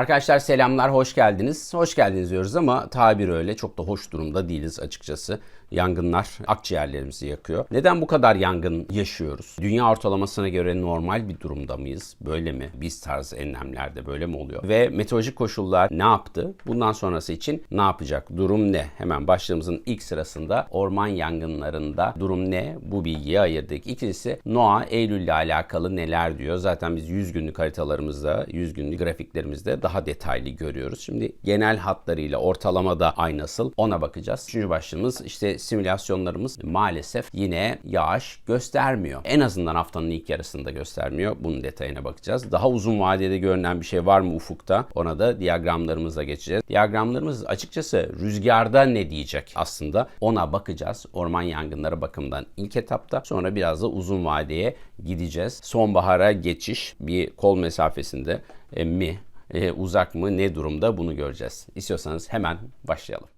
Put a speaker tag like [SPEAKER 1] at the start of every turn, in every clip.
[SPEAKER 1] Arkadaşlar selamlar, hoş geldiniz. Hoş geldiniz diyoruz ama tabir öyle çok da hoş durumda değiliz açıkçası. Yangınlar akciğerlerimizi yakıyor. Neden bu kadar yangın yaşıyoruz? Dünya ortalamasına göre normal bir durumda mıyız? Böyle mi? Biz tarz enlemlerde böyle mi oluyor? Ve meteorolojik koşullar ne yaptı? Bundan sonrası için ne yapacak? Durum ne? Hemen başlığımızın ilk sırasında orman yangınlarında durum ne? Bu bilgiyi ayırdık. İkincisi NOAA Eylül ile alakalı neler diyor? Zaten biz 100 günlük haritalarımızda, 100 günlük grafiklerimizde daha detaylı görüyoruz. Şimdi genel hatlarıyla ortalamada ay nasıl ona bakacağız. Üçüncü başlığımız işte simülasyonlarımız maalesef yine yağış göstermiyor. En azından haftanın ilk yarısında göstermiyor. Bunun detayına bakacağız. Daha uzun vadede görünen bir şey var mı ufukta? Ona da diyagramlarımıza geçeceğiz. Diyagramlarımız açıkçası rüzgarda ne diyecek aslında ona bakacağız. Orman yangınları bakımından ilk etapta. Sonra biraz da uzun vadeye gideceğiz. Sonbahara geçiş bir kol mesafesinde e, mi? E, uzak mı? Ne durumda? Bunu göreceğiz. İstiyorsanız hemen başlayalım.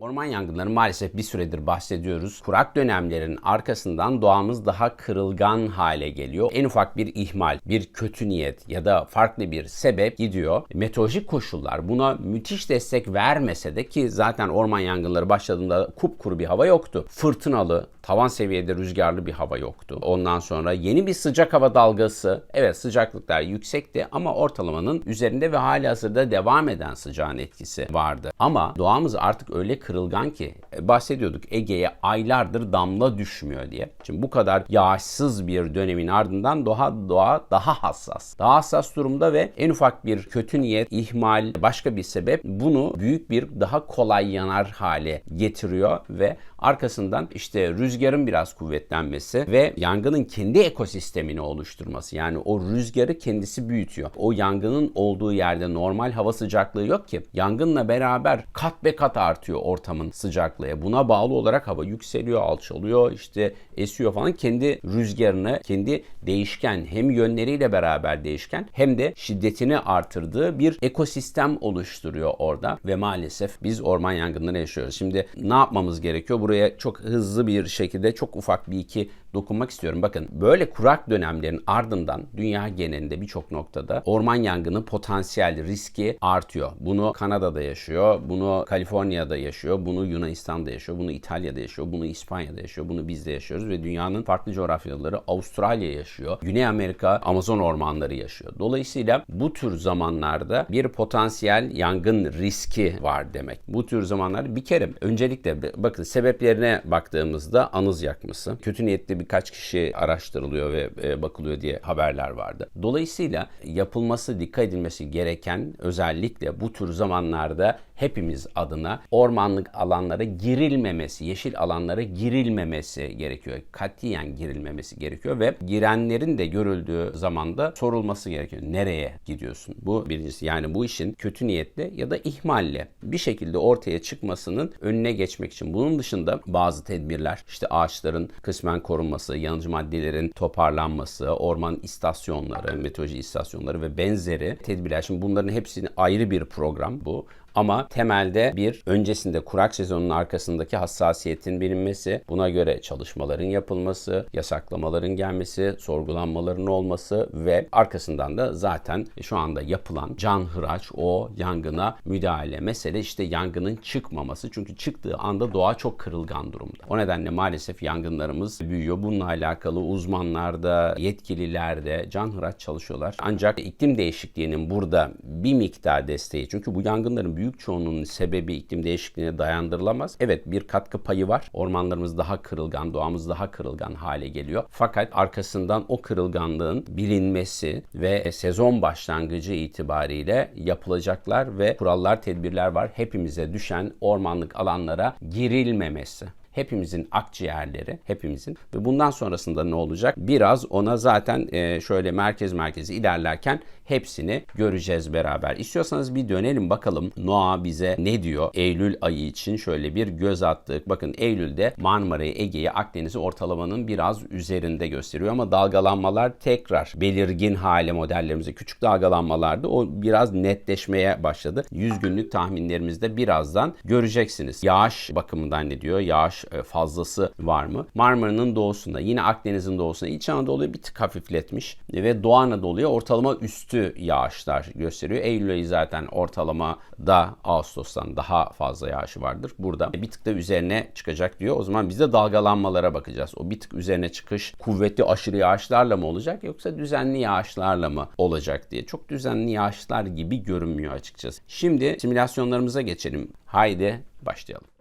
[SPEAKER 1] Orman yangınları maalesef bir süredir bahsediyoruz. Kurak dönemlerin arkasından doğamız daha kırılgan hale geliyor. En ufak bir ihmal, bir kötü niyet ya da farklı bir sebep gidiyor. Meteorolojik koşullar buna müthiş destek vermese de ki zaten orman yangınları başladığında kupkuru bir hava yoktu. Fırtınalı, tavan seviyede rüzgarlı bir hava yoktu. Ondan sonra yeni bir sıcak hava dalgası, evet sıcaklıklar yüksekti ama ortalamanın üzerinde ve hali hazırda devam eden sıcağın etkisi vardı. Ama doğamız artık öyle kırılgan ki e, bahsediyorduk Ege'ye aylardır damla düşmüyor diye. Şimdi bu kadar yağışsız bir dönemin ardından doğa doğa daha hassas. Daha hassas durumda ve en ufak bir kötü niyet, ihmal, başka bir sebep bunu büyük bir daha kolay yanar hale getiriyor ve arkasından işte rüzgarın biraz kuvvetlenmesi ve yangının kendi ekosistemini oluşturması. Yani o rüzgarı kendisi büyütüyor. O yangının olduğu yerde normal hava sıcaklığı yok ki. Yangınla beraber kat be kat artıyor ortamın sıcaklığı. Buna bağlı olarak hava yükseliyor, alçalıyor, işte esiyor falan. Kendi rüzgarını, kendi değişken hem yönleriyle beraber değişken hem de şiddetini artırdığı bir ekosistem oluşturuyor orada ve maalesef biz orman yangınları yaşıyoruz. Şimdi ne yapmamız gerekiyor? Buraya çok hızlı bir şekilde çok ufak bir iki dokunmak istiyorum. Bakın böyle kurak dönemlerin ardından dünya genelinde birçok noktada orman yangını potansiyel riski artıyor. Bunu Kanada'da yaşıyor, bunu Kaliforniya'da yaşıyor, bunu Yunanistan'da yaşıyor, bunu İtalya'da yaşıyor, bunu İspanya'da yaşıyor, bunu biz de yaşıyoruz ve dünyanın farklı coğrafyaları Avustralya yaşıyor, Güney Amerika Amazon ormanları yaşıyor. Dolayısıyla bu tür zamanlarda bir potansiyel yangın riski var demek. Bu tür zamanlarda bir kere öncelikle bakın sebeplerine baktığımızda anız yakması, kötü niyetli birkaç kişi araştırılıyor ve e, bakılıyor diye haberler vardı. Dolayısıyla yapılması, dikkat edilmesi gereken özellikle bu tür zamanlarda hepimiz adına ormanlık alanlara girilmemesi, yeşil alanlara girilmemesi gerekiyor. Katiyen girilmemesi gerekiyor ve girenlerin de görüldüğü zamanda sorulması gerekiyor. Nereye gidiyorsun? Bu birincisi. Yani bu işin kötü niyetle ya da ihmalle bir şekilde ortaya çıkmasının önüne geçmek için. Bunun dışında bazı tedbirler işte ağaçların kısmen korunması, yanıcı maddelerin toparlanması, orman istasyonları, meteoroloji istasyonları ve benzeri tedbirler. Şimdi bunların hepsini ayrı bir program bu. Ama temelde bir öncesinde kurak sezonun arkasındaki hassasiyetin bilinmesi, buna göre çalışmaların yapılması, yasaklamaların gelmesi, sorgulanmaların olması ve arkasından da zaten şu anda yapılan can hıraç o yangına müdahale. Mesele işte yangının çıkmaması. Çünkü çıktığı anda doğa çok kırılgan durumda. O nedenle maalesef yangınlarımız büyüyor. Bununla alakalı uzmanlar da, yetkililer de can hıraç çalışıyorlar. Ancak iklim değişikliğinin burada bir miktar desteği. Çünkü bu yangınların büyük çoğunluğunun sebebi iklim değişikliğine dayandırılamaz. Evet bir katkı payı var. Ormanlarımız daha kırılgan, doğamız daha kırılgan hale geliyor. Fakat arkasından o kırılganlığın bilinmesi ve sezon başlangıcı itibariyle yapılacaklar ve kurallar, tedbirler var. Hepimize düşen ormanlık alanlara girilmemesi hepimizin akciğerleri, hepimizin ve bundan sonrasında ne olacak? Biraz ona zaten e, şöyle merkez merkezi ilerlerken hepsini göreceğiz beraber. İstiyorsanız bir dönelim bakalım Noah bize ne diyor Eylül ayı için şöyle bir göz attık. Bakın Eylül'de Marmara'yı, Ege'yi, Akdeniz'i ortalamanın biraz üzerinde gösteriyor ama dalgalanmalar tekrar belirgin hale modellerimize küçük dalgalanmalarda o biraz netleşmeye başladı. 100 günlük tahminlerimizde birazdan göreceksiniz. Yağış bakımından ne diyor? Yağış e, fazlası var mı? Marmara'nın doğusunda yine Akdeniz'in doğusunda İç Anadolu'yu bir tık hafifletmiş ve Doğu Anadolu'ya ortalama üstü yağışlar gösteriyor. Eylül ayı zaten ortalamada Ağustos'tan daha fazla yağışı vardır. Burada bir tık da üzerine çıkacak diyor. O zaman biz de dalgalanmalara bakacağız. O bir tık üzerine çıkış kuvvetli aşırı yağışlarla mı olacak yoksa düzenli yağışlarla mı olacak diye. Çok düzenli yağışlar gibi görünmüyor açıkçası. Şimdi simülasyonlarımıza geçelim. Haydi başlayalım.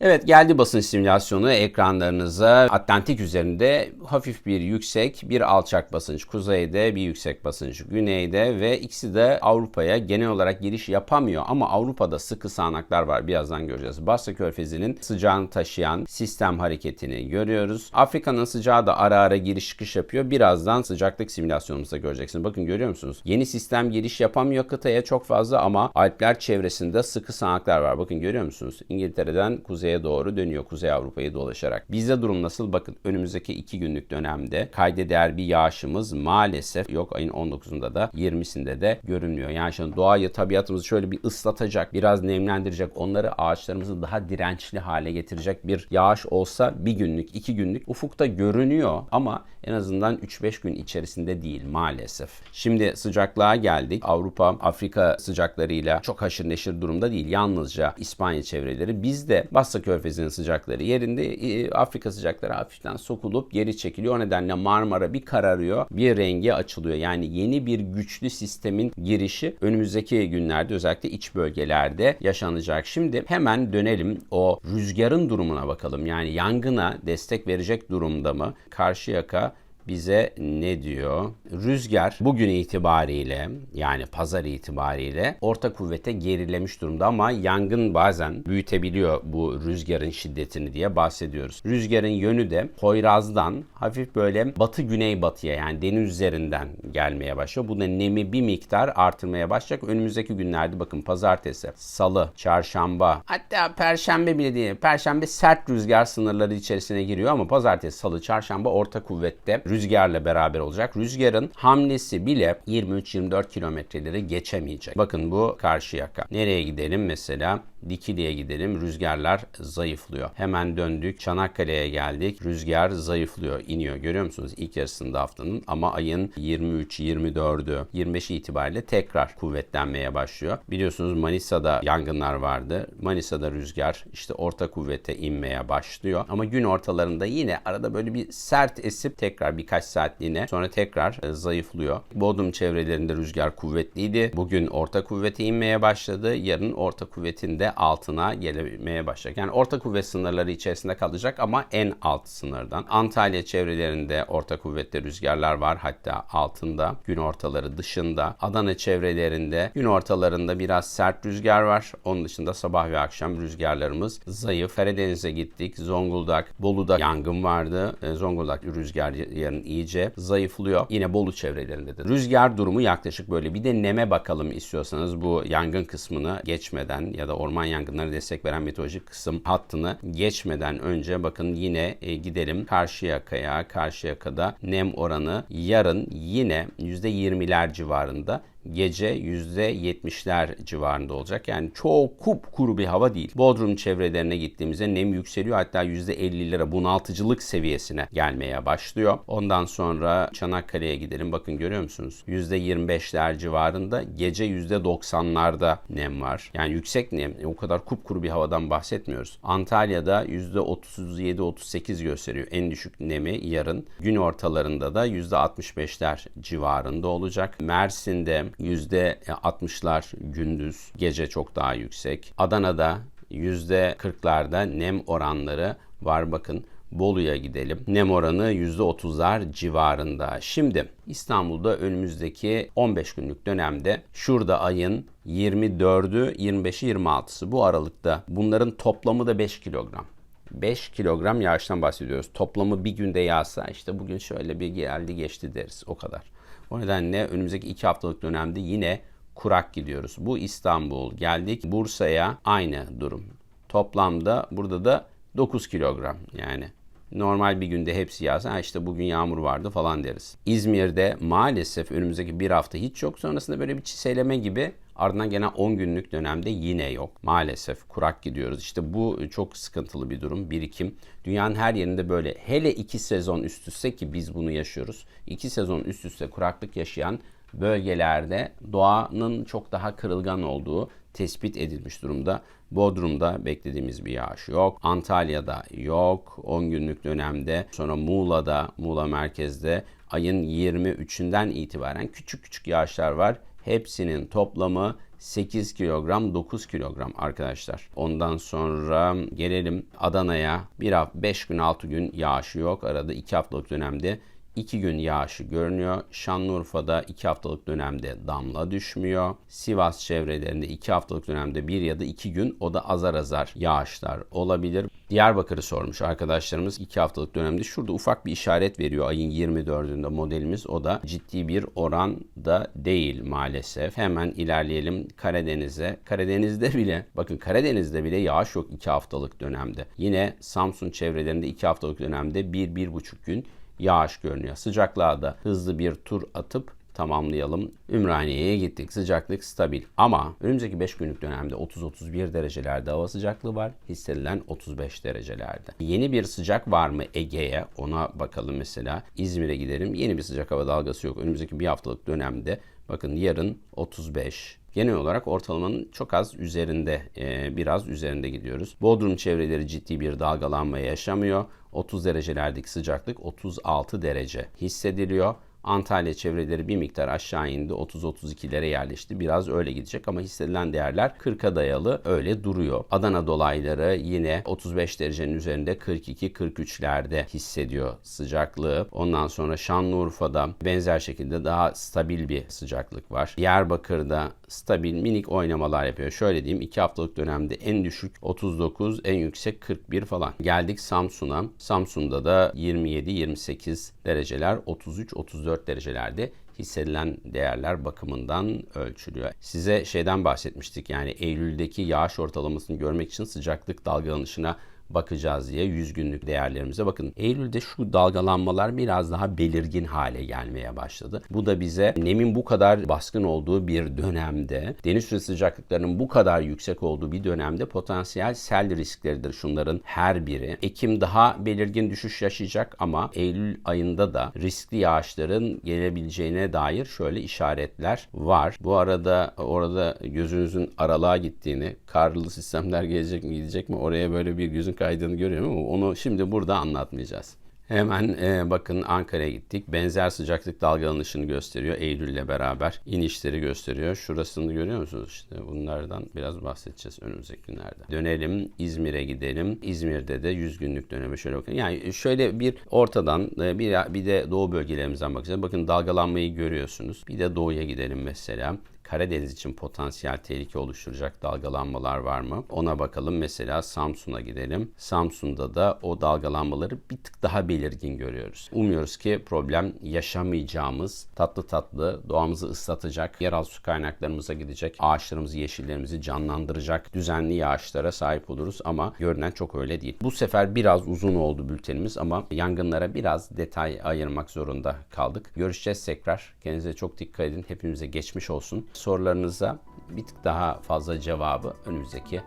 [SPEAKER 1] Evet geldi basınç simülasyonu ekranlarınıza. Atlantik üzerinde hafif bir yüksek, bir alçak basınç kuzeyde, bir yüksek basınç güneyde ve ikisi de Avrupa'ya genel olarak giriş yapamıyor. Ama Avrupa'da sıkı sağanaklar var. Birazdan göreceğiz. Basra Körfezi'nin sıcağını taşıyan sistem hareketini görüyoruz. Afrika'nın sıcağı da ara ara giriş çıkış yapıyor. Birazdan sıcaklık simülasyonumuzda göreceksiniz. Bakın görüyor musunuz? Yeni sistem giriş yapamıyor kıtaya çok fazla ama Alpler çevresinde sıkı sağanaklar var. Bakın görüyor musunuz? İngiltere'den kuzeye doğru dönüyor Kuzey Avrupa'yı dolaşarak. Bizde durum nasıl? Bakın önümüzdeki 2 günlük dönemde kayda değer bir yağışımız maalesef yok ayın 19'unda da 20'sinde de görünmüyor. Yani şimdi doğayı, tabiatımızı şöyle bir ıslatacak, biraz nemlendirecek, onları ağaçlarımızı daha dirençli hale getirecek bir yağış olsa bir günlük, iki günlük ufukta görünüyor ama en azından 3-5 gün içerisinde değil maalesef. Şimdi sıcaklığa geldik. Avrupa, Afrika sıcaklarıyla çok haşır neşir durumda değil. Yalnızca İspanya çevreleri. Bizde Basra Körfezi'nin sıcakları yerinde e, Afrika sıcakları hafiften sokulup geri çekiliyor. O nedenle Marmara bir kararıyor, bir rengi açılıyor. Yani yeni bir güçlü sistemin girişi önümüzdeki günlerde özellikle iç bölgelerde yaşanacak. Şimdi hemen dönelim o rüzgarın durumuna bakalım. Yani yangına destek verecek durumda mı? Karşıyaka bize ne diyor? Rüzgar bugün itibariyle yani pazar itibariyle orta kuvvete gerilemiş durumda ama yangın bazen büyütebiliyor bu rüzgarın şiddetini diye bahsediyoruz. Rüzgarın yönü de Poyraz'dan hafif böyle batı güney batıya yani deniz üzerinden gelmeye başlıyor. Bu da nemi bir miktar artırmaya başlayacak. Önümüzdeki günlerde bakın pazartesi, salı, çarşamba hatta perşembe bile değil. Perşembe sert rüzgar sınırları içerisine giriyor ama pazartesi, salı, çarşamba orta kuvvette rüzgarla beraber olacak. Rüzgarın hamlesi bile 23-24 kilometreleri geçemeyecek. Bakın bu karşı yaka. Nereye gidelim mesela? Dikili'ye gidelim. Rüzgarlar zayıflıyor. Hemen döndük. Çanakkale'ye geldik. Rüzgar zayıflıyor, iniyor. Görüyor musunuz? İlk yarısında haftanın ama ayın 23, 24'ü, 25'i itibariyle tekrar kuvvetlenmeye başlıyor. Biliyorsunuz Manisa'da yangınlar vardı. Manisa'da rüzgar işte orta kuvvete inmeye başlıyor. Ama gün ortalarında yine arada böyle bir sert esip tekrar birkaç saatliğine sonra tekrar e, zayıflıyor. Bodrum çevrelerinde rüzgar kuvvetliydi. Bugün orta kuvvete inmeye başladı. Yarın orta kuvvetinde altına gelmeye başlayacak. Yani orta kuvvet sınırları içerisinde kalacak ama en alt sınırdan. Antalya çevrelerinde orta kuvvetli rüzgarlar var hatta altında gün ortaları dışında. Adana çevrelerinde gün ortalarında biraz sert rüzgar var. Onun dışında sabah ve akşam rüzgarlarımız zayıf. Karadeniz'e gittik. Zonguldak, Bolu'da yangın vardı. E, Zonguldak rüzgar yarın iyice zayıflıyor. Yine Bolu çevrelerinde de. Rüzgar durumu yaklaşık böyle. Bir de neme bakalım istiyorsanız bu yangın kısmını geçmeden ya da orman yangınları destek veren meteorolojik kısım hattını geçmeden önce bakın yine e, gidelim Karşıyaka'ya. Karşıyaka'da nem oranı yarın yine %20'ler civarında gece %70'ler civarında olacak. Yani çok kupkuru bir hava değil. Bodrum çevrelerine gittiğimizde nem yükseliyor. Hatta %50'lere bunaltıcılık seviyesine gelmeye başlıyor. Ondan sonra Çanakkale'ye gidelim. Bakın görüyor musunuz? %25'ler civarında gece %90'larda nem var. Yani yüksek nem. O kadar kupkuru bir havadan bahsetmiyoruz. Antalya'da %37-38 gösteriyor en düşük nemi yarın. Gün ortalarında da %65'ler civarında olacak. Mersin'de %60'lar gündüz, gece çok daha yüksek. Adana'da %40'larda nem oranları var bakın. Bolu'ya gidelim. Nem oranı %30'lar civarında. Şimdi İstanbul'da önümüzdeki 15 günlük dönemde şurada ayın 24'ü, 25'i, 26'sı bu aralıkta bunların toplamı da 5 kilogram. 5 kilogram yağıştan bahsediyoruz. Toplamı bir günde yağsa işte bugün şöyle bir geldi geçti deriz o kadar. O nedenle önümüzdeki 2 haftalık dönemde yine kurak gidiyoruz. Bu İstanbul geldik. Bursa'ya aynı durum. Toplamda burada da 9 kilogram yani Normal bir günde hepsi yağsa işte bugün yağmur vardı falan deriz. İzmir'de maalesef önümüzdeki bir hafta hiç yok. Sonrasında böyle bir çiseleme gibi Ardından gene 10 günlük dönemde yine yok. Maalesef kurak gidiyoruz. İşte bu çok sıkıntılı bir durum. Birikim. Dünyanın her yerinde böyle. Hele iki sezon üst üste ki biz bunu yaşıyoruz. İki sezon üst üste kuraklık yaşayan bölgelerde doğanın çok daha kırılgan olduğu tespit edilmiş durumda. Bodrum'da beklediğimiz bir yağış yok. Antalya'da yok. 10 günlük dönemde. Sonra Muğla'da, Muğla merkezde ayın 23'ünden itibaren küçük küçük yağışlar var. Hepsinin toplamı 8 kilogram 9 kilogram arkadaşlar. Ondan sonra gelelim Adana'ya. Bir hafta 5 gün 6 gün yağışı yok. Arada 2 haftalık dönemde 2 gün yağışı görünüyor. Şanlıurfa'da 2 haftalık dönemde damla düşmüyor. Sivas çevrelerinde 2 haftalık dönemde 1 ya da 2 gün o da azar azar yağışlar olabilir. Diyarbakır'ı sormuş arkadaşlarımız 2 haftalık dönemde. Şurada ufak bir işaret veriyor ayın 24'ünde modelimiz. O da ciddi bir oranda değil maalesef. Hemen ilerleyelim Karadeniz'e. Karadeniz'de bile bakın Karadeniz'de bile yağış yok 2 haftalık dönemde. Yine Samsun çevrelerinde 2 haftalık dönemde 1-1,5 gün yağış görünüyor. Sıcaklığa da hızlı bir tur atıp tamamlayalım. Ümraniye'ye gittik. Sıcaklık stabil. Ama önümüzdeki 5 günlük dönemde 30-31 derecelerde hava sıcaklığı var. Hissedilen 35 derecelerde. Yeni bir sıcak var mı Ege'ye? Ona bakalım mesela. İzmir'e gidelim. Yeni bir sıcak hava dalgası yok. Önümüzdeki bir haftalık dönemde bakın yarın 35, genel olarak ortalamanın çok az üzerinde, e, biraz üzerinde gidiyoruz. Bodrum çevreleri ciddi bir dalgalanma yaşamıyor. 30 derecelerdeki sıcaklık 36 derece hissediliyor. Antalya çevreleri bir miktar aşağı indi. 30-32'lere yerleşti. Biraz öyle gidecek ama hissedilen değerler 40'a dayalı öyle duruyor. Adana dolayları yine 35 derecenin üzerinde 42-43'lerde hissediyor sıcaklığı. Ondan sonra Şanlıurfa'da benzer şekilde daha stabil bir sıcaklık var. Diyarbakır'da stabil minik oynamalar yapıyor. Şöyle diyeyim 2 haftalık dönemde en düşük 39, en yüksek 41 falan. Geldik Samsun'a. Samsun'da da 27-28 dereceler, 33-34 derecelerde hissedilen değerler bakımından ölçülüyor. Size şeyden bahsetmiştik yani Eylül'deki yağış ortalamasını görmek için sıcaklık dalgalanışına bakacağız diye 100 günlük değerlerimize bakın. Eylül'de şu dalgalanmalar biraz daha belirgin hale gelmeye başladı. Bu da bize nemin bu kadar baskın olduğu bir dönemde, deniz süresi sıcaklıklarının bu kadar yüksek olduğu bir dönemde potansiyel sel riskleridir şunların her biri. Ekim daha belirgin düşüş yaşayacak ama Eylül ayında da riskli yağışların gelebileceğine dair şöyle işaretler var. Bu arada orada gözünüzün aralığa gittiğini, karlı sistemler gelecek mi gidecek mi oraya böyle bir gözün kaydığını görüyorum ama onu şimdi burada anlatmayacağız. Hemen e, bakın Ankara'ya gittik. Benzer sıcaklık dalgalanışını gösteriyor. Eylül ile beraber inişleri gösteriyor. Şurasını görüyor musunuz? İşte bunlardan biraz bahsedeceğiz önümüzdeki günlerde. Dönelim İzmir'e gidelim. İzmir'de de 100 günlük döneme şöyle bakın. Yani şöyle bir ortadan e, bir, bir de doğu bölgelerimizden bakacağız. Bakın dalgalanmayı görüyorsunuz. Bir de doğuya gidelim mesela. Karadeniz için potansiyel tehlike oluşturacak dalgalanmalar var mı? Ona bakalım. Mesela Samsun'a gidelim. Samsun'da da o dalgalanmaları bir tık daha belirgin görüyoruz. Umuyoruz ki problem yaşamayacağımız tatlı tatlı doğamızı ıslatacak, yeraltı su kaynaklarımıza gidecek, ağaçlarımızı, yeşillerimizi canlandıracak düzenli yağışlara sahip oluruz ama görünen çok öyle değil. Bu sefer biraz uzun oldu bültenimiz ama yangınlara biraz detay ayırmak zorunda kaldık. Görüşeceğiz tekrar. Kendinize çok dikkat edin. Hepimize geçmiş olsun sorularınıza bir tık daha fazla cevabı önümüzdeki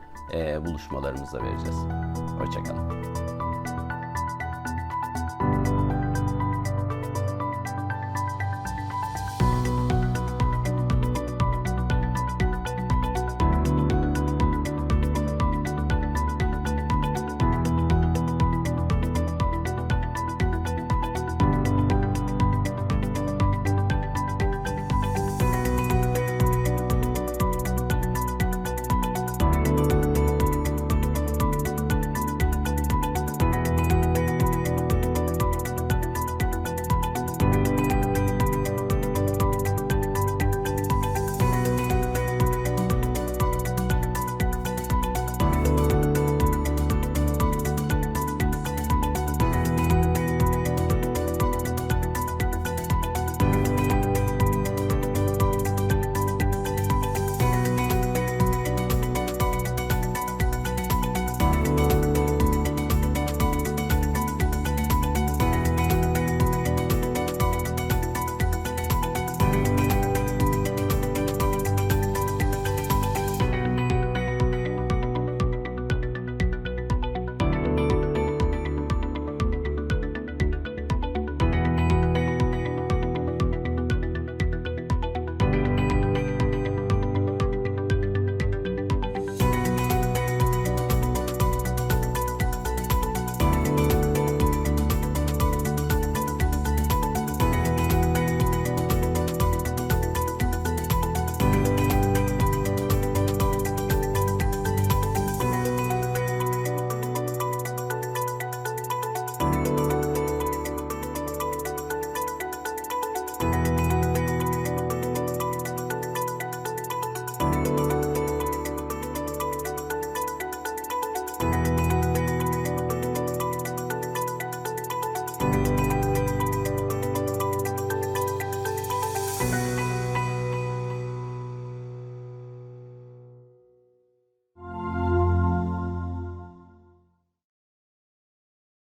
[SPEAKER 1] buluşmalarımızda vereceğiz. Hoşçakalın.